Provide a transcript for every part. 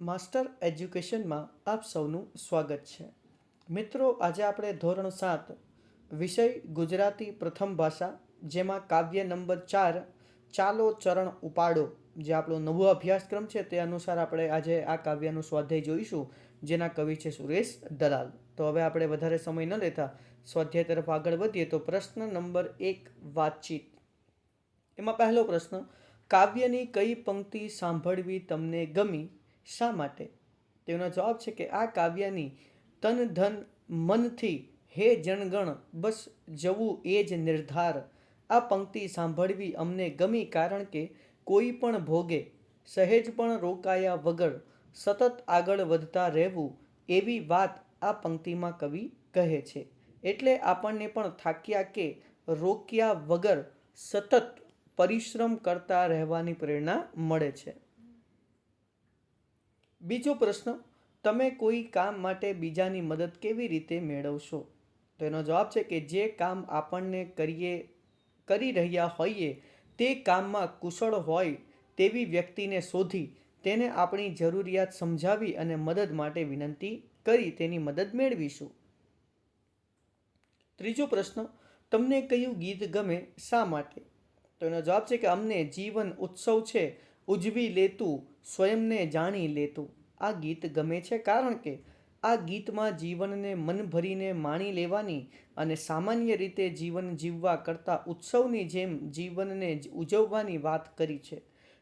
Master એજ્યુકેશનમાં આપ સૌનું સ્વાગત છે. મિત્રો, આજે આપણે ધોરણ સાત, વિષય ગુજરાતી પ્રથમ ભાષા, જેમાં કાવ્ય નંબર ચાર, ચાલો ચરણ ઉપાડો, જે આપણો નવો અભ્યાસક્રમ છે, તે અનુસાર આપણે આજે આ કાવ્યનું સ્વાધ્યાય જોઈશું, જેના કવિ છે સુરેશ દલાલ. તો હવે આપણે વધારે સમય ન લેતા, સ્વાધ્યાય તરફ આગળ વધીએ, તો પ્રશ્ન નંબર એક, વાતચીત. એમાં પહેલો પ્રશ્ન, કાવ્યની કઈ પંક્તિ સાંભળવી તમને ગમી? શા માટે? તેનો જવાબ છે કે આ કાવ્યની તન ધન મનથી હે જણગણ બસ જવું એ જ નિર્ધાર. આ પંક્તિ સાંભળવી અમને ગમી કારણ કે કોઈ પણ ભોગે, સહેજ પણ રોકાયા વગર સતત આગળ વધતા રહેવું એવી વાત આ પંક્તિમાં કવિ કહે છે. એટલે આપણને પણ થાક્યા કે રોક્યા વગર સતત પરિશ્રમ કરતા રહેવાની પ્રેરણા મળે છે. બીજો પ્રશ્ન, તમે કોઈ કામ માટે બીજાની મદદ કેવી રીતે મેળવશો? તો એનો જવાબ છે કે જે કામ આપણને કરીએ, કરી રહ્યા હોઈએ, તે કામમાં કુશળ હોય તેવી વ્યક્તિને શોધી, તેને આપણી જરૂરિયાત સમજાવી અને મદદ માટે વિનંતી કરી તેની મદદ મેળવીશું. ત્રીજો પ્રશ્ન, તમને કયું ગીત ગમે શા માટે? તો એનો જવાબ છે કે અમને જીવન ઉત્સવ છે ઉજવી લેતું, સ્વયંને જાણી લેતું. આ ગીત ગમે છે કારણ કે આ ગીતમાં જીવનને મન ભરીને માણી લેવાની અને સામાન્ય રીતે જીવન જીવવા કરતાં ઉત્સવની જેમ જીવનને ઉજવવાની વાત કરી છે.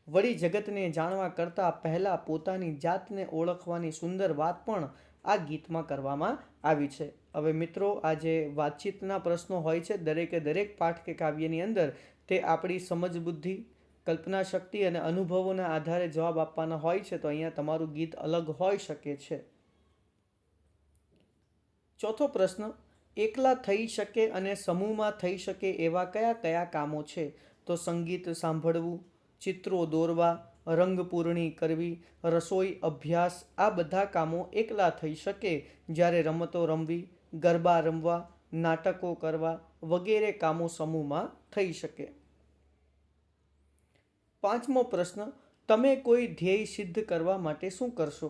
વળી જગતને જાણવા કરતાં પહેલાં પોતાની જાતને ઓળખવાની સુંદર વાત પણ આ ગીતમાં કરવામાં આવી છે. હવે મિત્રો આ જે વાતચીતના પ્રશ્નો હોય છે દરેકે દરેક પાઠ કે કાવ્યની અંદર. તે આપણી સમજ બુદ્ધિ કલ્પના શક્તિ અને અનુભવોના આધારે જવાબ આપવાના હોય છે, તો અહીંયા તમારું ગીત અલગ હોઈ શકે છે. ચોથો પ્રશ્ન, એકલા થઈ શકે અને સમૂહમાં થઈ શકે એવા કયા કયા કામો છે? તો સંગીત સાંભળવું, ચિત્રો દોરવા રંગપૂરણી કરવી, રસોઈ, અભ્યાસ, આ બધા કામો એકલા થઈ શકે. જ્યારે રમતો રમવી, ગરબા રમવા, નાટકો કરવા વગેરે કામો સમૂહમાં થઈ શકે. પાંચમો પ્રશ્ન, તમે કોઈ ધ્યેય સિદ્ધ કરવા માટે શું કરશો?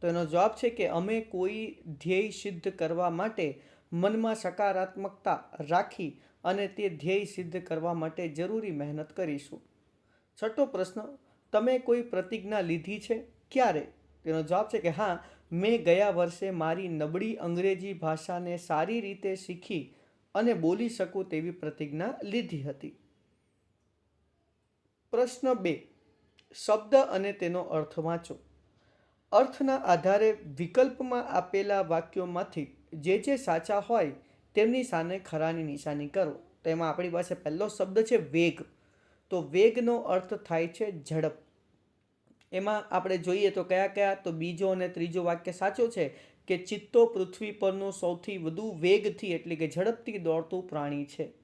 તો એનો જવાબ છે કે અમે કોઈ ધ્યેય સિદ્ધ કરવા માટે મનમાં સકારાત્મકતા રાખી અને તે ધ્યેય સિદ્ધ કરવા માટે જરૂરી મહેનત કરીશું. છઠ્ઠો પ્રશ્ન, તમે કોઈ પ્રતિજ્ઞા લીધી છે? ક્યારે? તેનો જવાબ છે કે હા, મેં ગયા વર્ષે મારી નબળી અંગ્રેજી ભાષાને સારી રીતે શીખી અને બોલી શકું તેવી પ્રતિજ્ઞા લીધી હતી. પ્રશ્ન બે. શબ્દ અને તેનો અર્થ વાંચો. અર્થના આધારે વિકલ્પમાં આપેલા વાક્યોમાંથી જે જે સાચા હોય તેમની સામે ખરાની નિશાની કરો. તેમાં આપણી પાસે પહેલો શબ્દ છે વેગ. તો વેગનો અર્થ થાય છે ઝડપ. એમાં આપણે જોઈએ તો કયા કયા? તો બીજો અને ત્રીજો વાક્ય સાચો છે કે ચિત્તો પૃથ્વી પરનું સૌથી વધુ વેગથી એટલે કે ઝડપથી દોડતું પ્રાણી છે.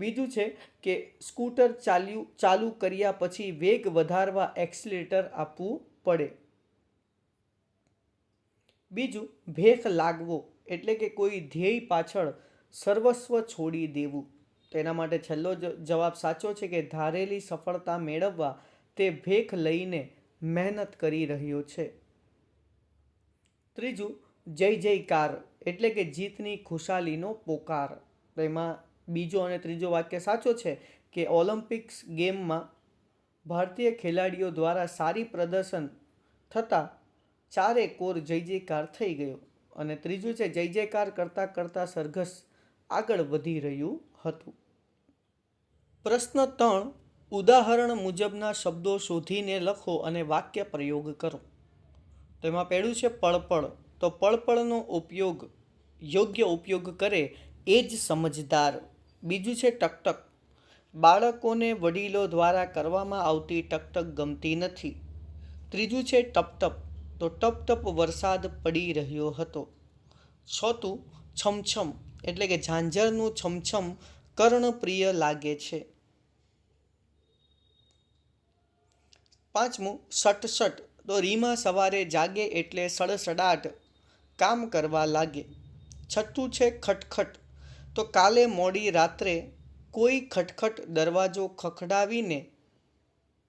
બીજું છે કે સ્કૂટર ચાલ્યું, ચાલુ કર્યા પછી વેગ વધારવા એક્સિલેટર આપવું પડે. બીજું, ભેખ લાગવો એટલે કે કોઈ ધ્યેય પાછળ સર્વસ્વ છોડી દેવું. તેના માટે છેલ્લો જવાબ સાચો છે કે ધારેલી સફળતા મેળવવા તે ભેખ લઈને મહેનત કરી રહ્યો છે. ત્રીજું, જય જયકાર એટલે કે જીતની ખુશાલીનો પોકાર. તેમાં બીજો અને ત્રીજો વાક્ય સાચો છે કે ઓલિમ્પિક્સ ગેમમાં ભારતીય ખેલાડીઓ દ્વારા સારી પ્રદર્શન થતાં ચારે કોર જય જયકાર થઈ ગયો. અને ત્રીજું છે, જય જયકાર કરતાં કરતાં સરઘસ આગળ વધી રહ્યું હતું. પ્રશ્ન ત્રણ, ઉદાહરણ મુજબના શબ્દો શોધીને લખો અને વાક્ય પ્રયોગ કરો. તેમાં પહેલું છે, પળપળ. તો પળપળનો ઉપયોગ યોગ્ય ઉપયોગ કરે એ જ સમજદાર. બીજું છે ટકટક. બાળકોને વડીલો દ્વારા કરવામાં આવતી ટકટક ગમતી નથી. ત્રીજું છે ટપટપ. તો ટપ ટપ વરસાદ પડી રહ્યો હતો. છોતું છમછમ, એટલે કે ઝાંઝરનું છમછમ કર્ણપ્રિય લાગે છે. પાંચમું, સટસટ. તો રીમા સવારે જાગે એટલે સડસડાટ કામ કરવા લાગે. છઠ્ઠું છે ખટખટ. તો કાલે મોડી રાત્રે કોઈ ખટખટ દરવાજો ખખડાવીને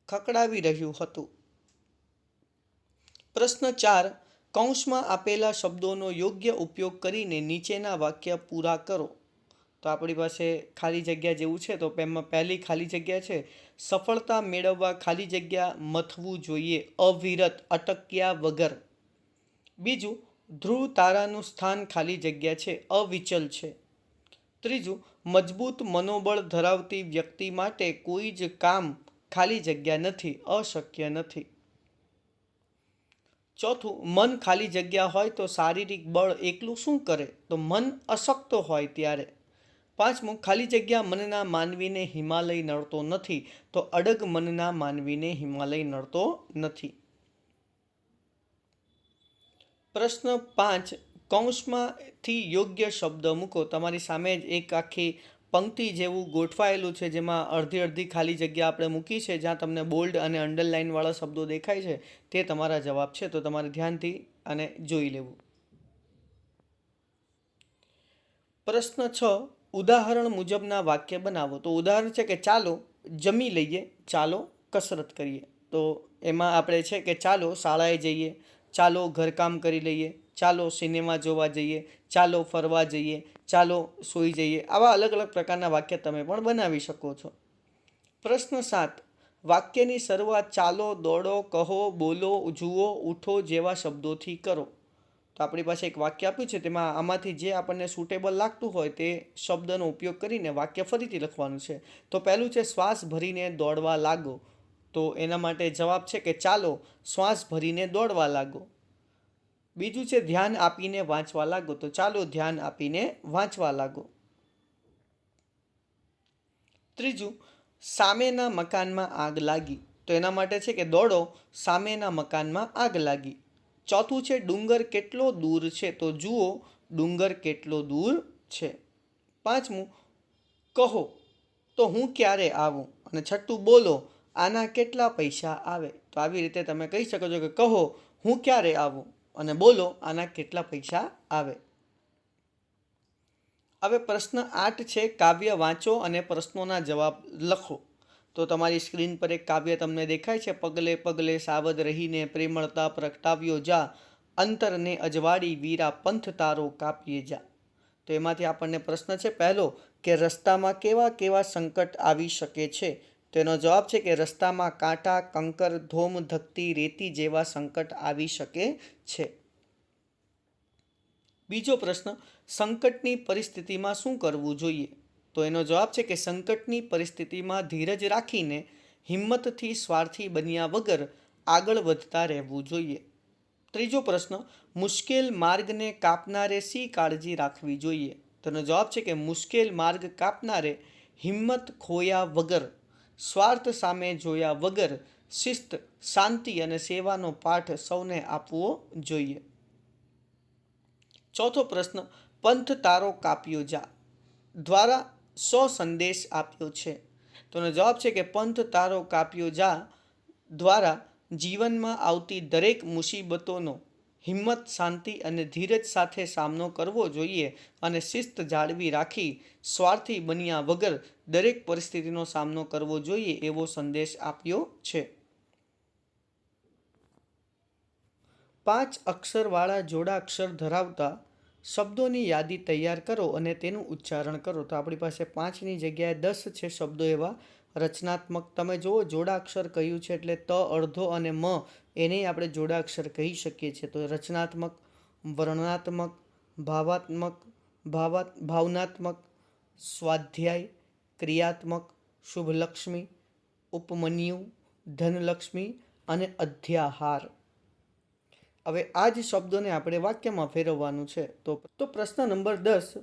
ખખડાવી રહ્યું હતું. પ્રશ્ન ચાર, કૌંસમાં આપેલા શબ્દોનો યોગ્ય ઉપયોગ કરીને નીચેના વાક્ય પૂરા કરો. તો આપણી પાસે ખાલી જગ્યા જેવું છે, તો એમાં પહેલી ખાલી જગ્યા છે, સફળતા મેળવવા ખાલી જગ્યા મથવું જોઈએ, અવિરત, અટક્યા વગર. બીજું, ધ્રુવ તારાનું સ્થાન ખાલી જગ્યા છે, અવિચલ છે. ત્રીજું, મજબૂત મનોબળ ધરાવતી વ્યક્તિ માટે કોઈ જ કામ ખાલી જગ્યા નથી, અશક્ય નથી. ચોથું, મન ખાલી જગ્યા હોય તો શારીરિક બળ એકલું શું કરે? તો મન અશક્ત હોય ત્યારે. પાંચમું, ખાલી જગ્યા મનના માનવીને હિમાલય નડતો નથી, તો અડગ મનના માનવીને હિમાલય નડતો નથી. પ્રશ્ન પાંચ કૌંસમાંથી યોગ્ય શબ્દ મૂકો. તમારી સામે જ એક આખી પંક્તિ જેવું ગોઠવાયેલું છે, જેમાં અડધી અડધી ખાલી જગ્યા આપણે મૂકી છે, જ્યાં તમને બોલ્ડ અને અંડરલાઇનવાળા શબ્દો દેખાય છે, તે તમારા જવાબ છે. તો તમારે ધ્યાનથી અને જોઈ લેવું. પ્રશ્ન છ, ઉદાહરણ મુજબના વાક્ય બનાવો. તો ઉદાહરણ છે કે ચાલો જમી લઈએ, ચાલો કસરત કરીએ. તો એમાં આપણે છે કે ચાલો શાળાએ જઈએ, ચાલો ઘરકામ કરી લઈએ ચાલો સિનેમા જોવા જઈએ, ચાલો ફરવા જઈએ, ચાલો સૂઈ જઈએ, આવા અલગ અલગ પ્રકારના વાક્ય તમે પણ બનાવી શકો છો. પ્રશ્ન સાત, વાક્યની શરૂઆત ચાલો, દોડો, કહો, બોલો, જુઓ, ઉઠો જેવા શબ્દોથી કરો. તો આપણી પાસે એક વાક્ય આપ્યું છે, તેમાં આમાંથી જે આપણને સુટેબલ લાગતું હોય તે શબ્દનો ઉપયોગ કરીને વાક્ય ફરીથી લખવાનું છે. તો પહેલું છે, શ્વાસ ભરીને દોડવા લાગો. તો એના માટે જવાબ છે કે ચાલો, શ્વાસ ભરીને દોડવા લાગો. બીજું છે, ધ્યાન આપીને વાંચવા લાગો. તો ચાલો ધ્યાન આપીને વાંચવા લાગો. ત્રીજું, સામેના મકાનમાં આગ લાગી. તો એના માટે છે કે દોડો સામેના મકાનમાં આગ લાગી. ચોથું છે, ડુંગર કેટલો દૂર છે? તો જુઓ, ડુંગર કેટલો દૂર છે. પાંચમું, કહો, તો હું ક્યારે આવું? અને છઠ્ઠું, બોલો, આના કેટલા પૈસા આવે? તો આવી રીતે તમે કહી શકો છો કે કહો, હું ક્યારે આવું? અને બોલો આના કેટલા પૈસા આવે? હવે પ્રશ્ન આઠ છે, કાવ્ય વાંચો અને પ્રશ્નોના જવાબ લખો. તો તમારી સ્ક્રીન પર એક કાવ્ય તમને દેખાય છે, પગલે પગલે સાવધ રહીને પ્રેમળતા પ્રગટાવ્યો જા, અંતરને અજવાળી વીરા પંથ તારો કાપીએ જા. તો એમાંથી આપણને પ્રશ્ન છે, પહેલો, કે રસ્તામાં કેવા કેવા સંકટ આવી શકે છે? તેનો જવાબ છે કે રસ્તામાં કાંટા, કંકર, ધોમ, ધકતી, રેતી જેવા સંકટ આવી શકે છે. બીજો પ્રશ્ન, સંકટની પરિસ્થિતિમાં શું કરવું જોઈએ? તો એનો જવાબ છે કે સંકટની પરિસ્થિતિમાં ધીરજ રાખીને હિંમતથી સ્વાર્થી બન્યા વગર આગળ વધતા રહેવું જોઈએ. ત્રીજો પ્રશ્ન, મુશ્કેલ માર્ગને કાપનારે શી કાળજી રાખવી જોઈએ? તેનો જવાબ છે કે મુશ્કેલ માર્ગ કાપનારે હિંમત ખોયા વગર સ્વાર્થ સામે જોયા વગર શિસ્ત, શાંતિ અને સેવાનો પાઠ સૌને આપવો જોઈએ. ચોથો પ્રશ્ન, પંથ તારો કાપ્યો જા. દ્વારા સો સંદેશ આપ્યો છે. તોનો જવાબ છે કે પંથ તારો કાપ્યો જા દ્વારા જીવનમાં આવતી દરેક મુસીબતોનો હિંમત, શાંતિ અને ધીરજ સાથે સામનો કરવો જોઈએ અને શિસ્ત જાળવી રાખી સ્વાર્થી બન્યા વગર દરેક પરિસ્થિતિનો સામનો કરવો જોઈએ એવો સંદેશ આપ્યો છે. પાંચ અક્ષરવાળા જોડાક્ષર ધરાવતા શબ્દોની યાદી તૈયાર કરો અને તેનું ઉચ્ચારણ કરો. તો આપણી પાસે પાંચની જગ્યાએ દસ છે શબ્દો એવા. રચનાત્મક. તમે જુઓ, જોડાક્ષર કહ્યું છે એટલે ત, અડધો અને મ, એને આપણે જોડાક્ષર કહી શકીએ છીએ. તો રચનાત્મક, વર્ણનાત્મક, ભાવાત્મક, ભાવા, ભાવનાત્મક, સ્વાધ્યાય, ક્રિયાત્મક, શુભલક્ષ્મી, ઉપમન્યુ, ધનલક્ષ્મી અને અધ્યાહાર. હવે આ જ શબ્દોને આપણે વાક્યમાં ફેરવવાનું છે. તો તો પ્રશ્ન નંબર દસ,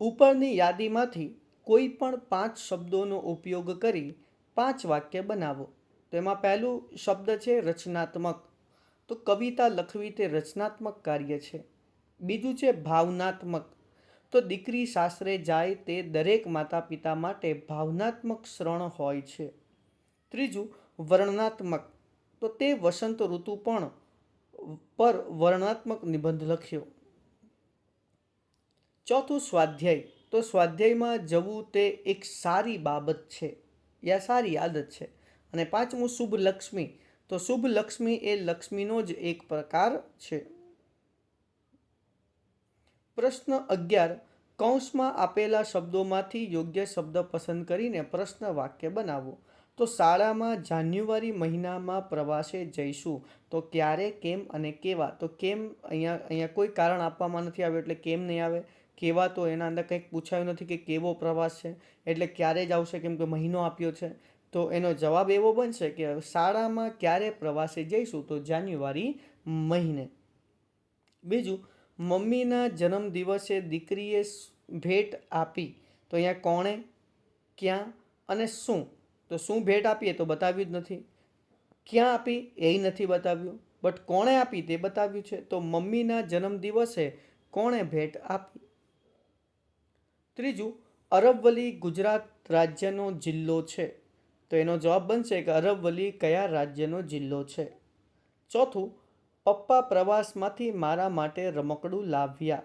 ઉપરની યાદીમાંથી કોઈ પણ પાંચ શબ્દોનો ઉપયોગ કરી પાંચ વાક્ય બનાવો. તેમાં પહેલું શબ્દ છે રચનાત્મક. તો કવિતા લખવી તે રચનાત્મક કાર્ય છે. બીજું છે ભાવનાત્મક. તો દીકરી સાસરે જાય તે દરેક માતા પિતા માટે ભાવનાત્મક શ્રણ હોય છે. ત્રીજું, વર્ણનાત્મક. તો તે વસંત ઋતુ પણ પર વર્ણનાત્મક નિબંધ લખ્યો. ચોથું સ્વાધ્યાય. તો સ્વાધ્યાયમાં જવું તે એક સારી બાબત છે, યા સારી આદત છે. અને પાંચમું, શુભ લક્ષ્મી. તો શુભ લક્ષ્મી એ લક્ષ્મીનો જ એક પ્રકાર છે. પ્રશ્ન અગિયાર. કૌંસમાં આપેલા શબ્દોમાંથી યોગ્ય શબ્દ પસંદ કરીને પ્રશ્ન વાક્ય બનાવો. તો શાળામાં જાન્યુઆરી મહિનામાં પ્રવાસે જઈશું. તો ક્યારે, કેમ અને કેવા? તો કેમ અહીંયા અહીંયા કોઈ કારણ આપવામાં નથી આવ્યું એટલે કેમ નહીં આવે? કેવા તો એના અંદર કંઈક પૂછાયું નથી કે કેવો પ્રવાસ છે, એટલે ક્યારે જ આવશે, કેમ કે મહિનો આપ્યો છે. તો એનો જવાબ એવો બનશે કે શાળામાં ક્યારે પ્રવાસે જઈશું? તો જાન્યુઆરી મહિને. બીજું, મમ્મીના જન્મદિવસે દીકરીએ ભેટ આપી. તો અહીંયા કોણે, ક્યાં અને શું? તો શું ભેટ આપીએ તો બતાવ્યું જ નથી. ક્યાં આપી? એ નથી બતાવ્યું. બટ કોણે આપી તે બતાવ્યું છે. તો મમ્મીના જન્મદિવસે કોણે ભેટ આપી? ત્રીજું અરવલ્લી ગુજરાત રાજ્યનો જિલ્લો છે. તો એનો જવાબ બનશે કે અરવલ્લી કયા રાજ્યનો જિલ્લો છે? ચોથું, પપ્પા પ્રવાસમાંથી મારા માટે રમકડું લાવ્યા.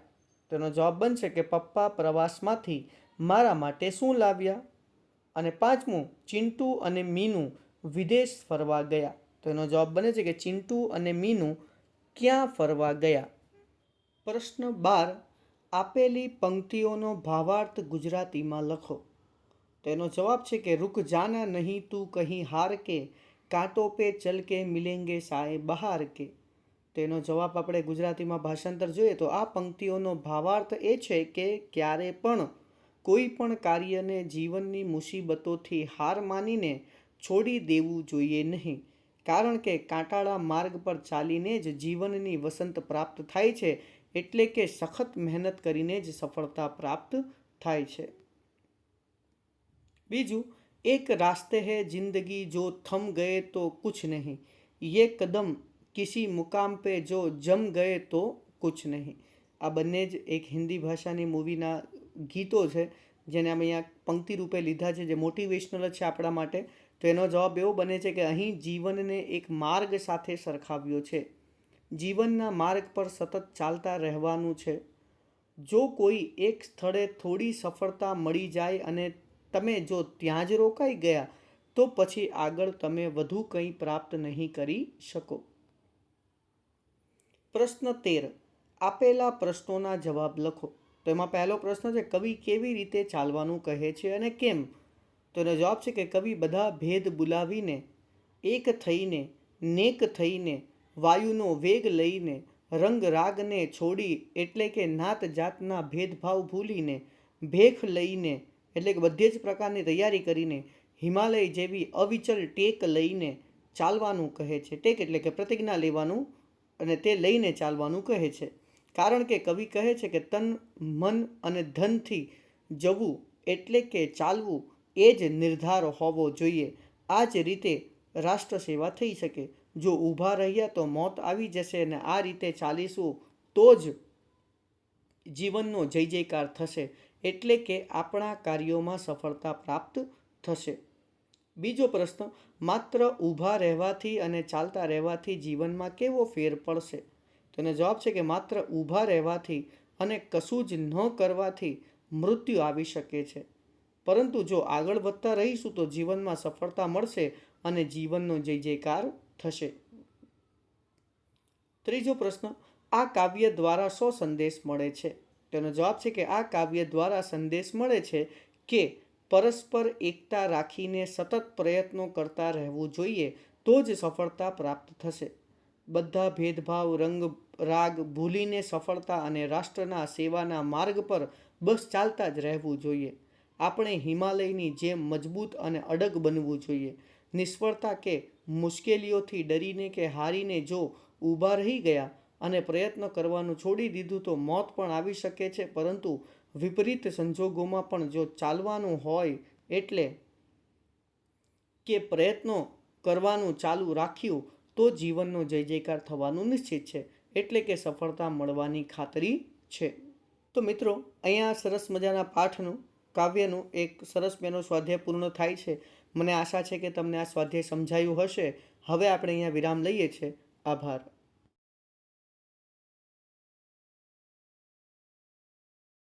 તેનો જવાબ બનશે કે પપ્પા પ્રવાસમાંથી મારા માટે શું લાવ્યા? અને પાંચમું, ચિંટુ અને મીનુ વિદેશ ફરવા ગયા. તો એનો જવાબ બને છે કે ચિંટુ અને મીનુ ક્યાં ફરવા ગયા? પ્રશ્ન બાર આપેલી પંક્તિઓનો ભાવાર્થ ગુજરાતીમાં લખો. તેનો જવાબ છે કે, રૂક જાના નહીં તું કહી હાર કે, કાંટો પે ચલ કે મિલેંગે સાએ બહાર કે. તેનો જવાબ આપણે ગુજરાતીમાં ભાષાંતર જોઈએ તો આ પંક્તિઓનો ભાવાર્થ એ છે કે, ક્યારે પણ કોઈ પણ કાર્યને જીવનની મુસીબતોથી હાર માનીને છોડી દેવું જોઈએ નહીં. કારણ કે કાંટાળા માર્ગ પર ચાલીને જ જીવનની વસંત પ્રાપ્ત થાય છે એટલે કે સખત મહેનત કરીને જ સફળતા પ્રાપ્ત થાય છે. બીજું, એક રાસ્તે હૈ જિંદગી જો થમ ગયે તો કુછ નહીં. ये કદમ કિસી મુકામ પે જો જમ ગયે તો કુછ નહીં. આ બંને જ એક હિન્દી ભાષાની મૂવીના ગીતો છે, જેને અમે અહીંયા પંક્તિ રૂપે લીધા છે, જે મોટિવેશનલ છે આપણા માટે. તો એનો જવાબ એવો બને છે કે અહીં જીવનને એક માર્ગ સાથે સરખાવ્યો છે. જીવનના માર્ગ પર સતત ચાલતા રહેવાનું છે. જો કોઈ એક સ્થળે થોડી સફળતા મળી જાય અને તમે જો ત્યાં જ રોકાઈ ગયા, તો પછી આગળ તમે વધુ કંઈ પ્રાપ્ત નહીં કરી શકો. પ્રશ્ન તેર. આપેલા પ્રશ્નોના જવાબ લખો. તો એમાં પહેલો પ્રશ્ન છે, કવિ કેવી રીતે ચાલવાનું કહે છે અને કેમ? તો એનો જવાબ છે કે કવિ બધા ભેદ બોલાવીને, એક થઈને, નેક થઈને વાયુનો વેગ લઈને રંગ રાગને છોડી એટલે કે નાત જાતના ભેદભાવ ભૂલીને ભેખ લઈને એટલે કે બધે જ પ્રકારની તૈયારી કરીને હિમાલય જેવી અવિચલ ટેક લઈને ચાલવાનું કહે છે. ટેક એટલે કે પ્રતિજ્ઞા લેવાનું અને તે લઈને ચાલવાનું કહે છે. કારણ કે કવિ કહે છે કે તન, મન અને ધનથી જવું એટલે કે ચાલવું એ જ નિર્ધાર હોવો જોઈએ. આ જ રીતે રાષ્ટ્ર સેવા થઈ શકે. જો ઊભા રહ્યા તો મોત આવી જશે અને આ રીતે ચાલીશું, તો જ જીવનનો જય જયકાર થશે. એટલે કે આપણા કાર્યોમાં સફળતા પ્રાપ્ત થશે. બીજો પ્રશ્ન, માત્ર ઊભા રહેવાથી અને ચાલતા રહેવાથી જીવનમાં કેવો ફેર પડશે? તેનો જવાબ છે કે માત્ર ઊભા રહેવાથી અને કશું જ ન કરવાથી મૃત્યુ આવી શકે છે. પરંતુ જો આગળ વધતા રહીશું તો જીવનમાં સફળતા મળશે અને જીવનનો જય જયકાર થશે. ત્રીજો પ્રશ્ન, આ કાવ્ય દ્વારા શો સંદેશ મળે છે? તેનો જવાબ છે કે આ કાવ્ય દ્વારા સંદેશ મળે છે કે પરસ્પર એકતા રાખીને સતત પ્રયત્નો કરતા રહેવું જોઈએ તો જ સફળતા પ્રાપ્ત થશે. બધા ભેદભાવ, રંગ, રાગ ભૂલીને સફળતા અને રાષ્ટ્રના સેવાના માર્ગ પર બસ ચાલતા જ રહેવું જોઈએ. આપણે હિમાલયની જેમ મજબૂત અને અડગ બનવું જોઈએ. નિષ્ફળતા કે મુશ્કેલીઓથી ડરીને કે હારીને જો ઊભા રહી ગયા અને પ્રયત્ન કરવાનું છોડી દીધું તો મોત પણ આવી શકે છે. પરંતુ વિપરીત સંજોગોમાં પણ જો ચાલવાનું હોય એટલે કે પ્રયત્નો કરવાનું ચાલુ રાખ્યું તો જીવનનો જય જયકાર થવાનું નિશ્ચિત છે. એટલે કે સફળતા મળવાની ખાતરી છે. તો મિત્રો, અહીંયા સરસ મજાના પાઠનું કાવ્યનું એક સરસ મેનો સ્વાધ્યાય પૂર્ણ થાય છે. મને આશા છે કે તમને આ સ્વાધ્યાય સમજાયું હશે. હવે આપણે અહીંયા વિરામ લઈએ છીએ. આભાર.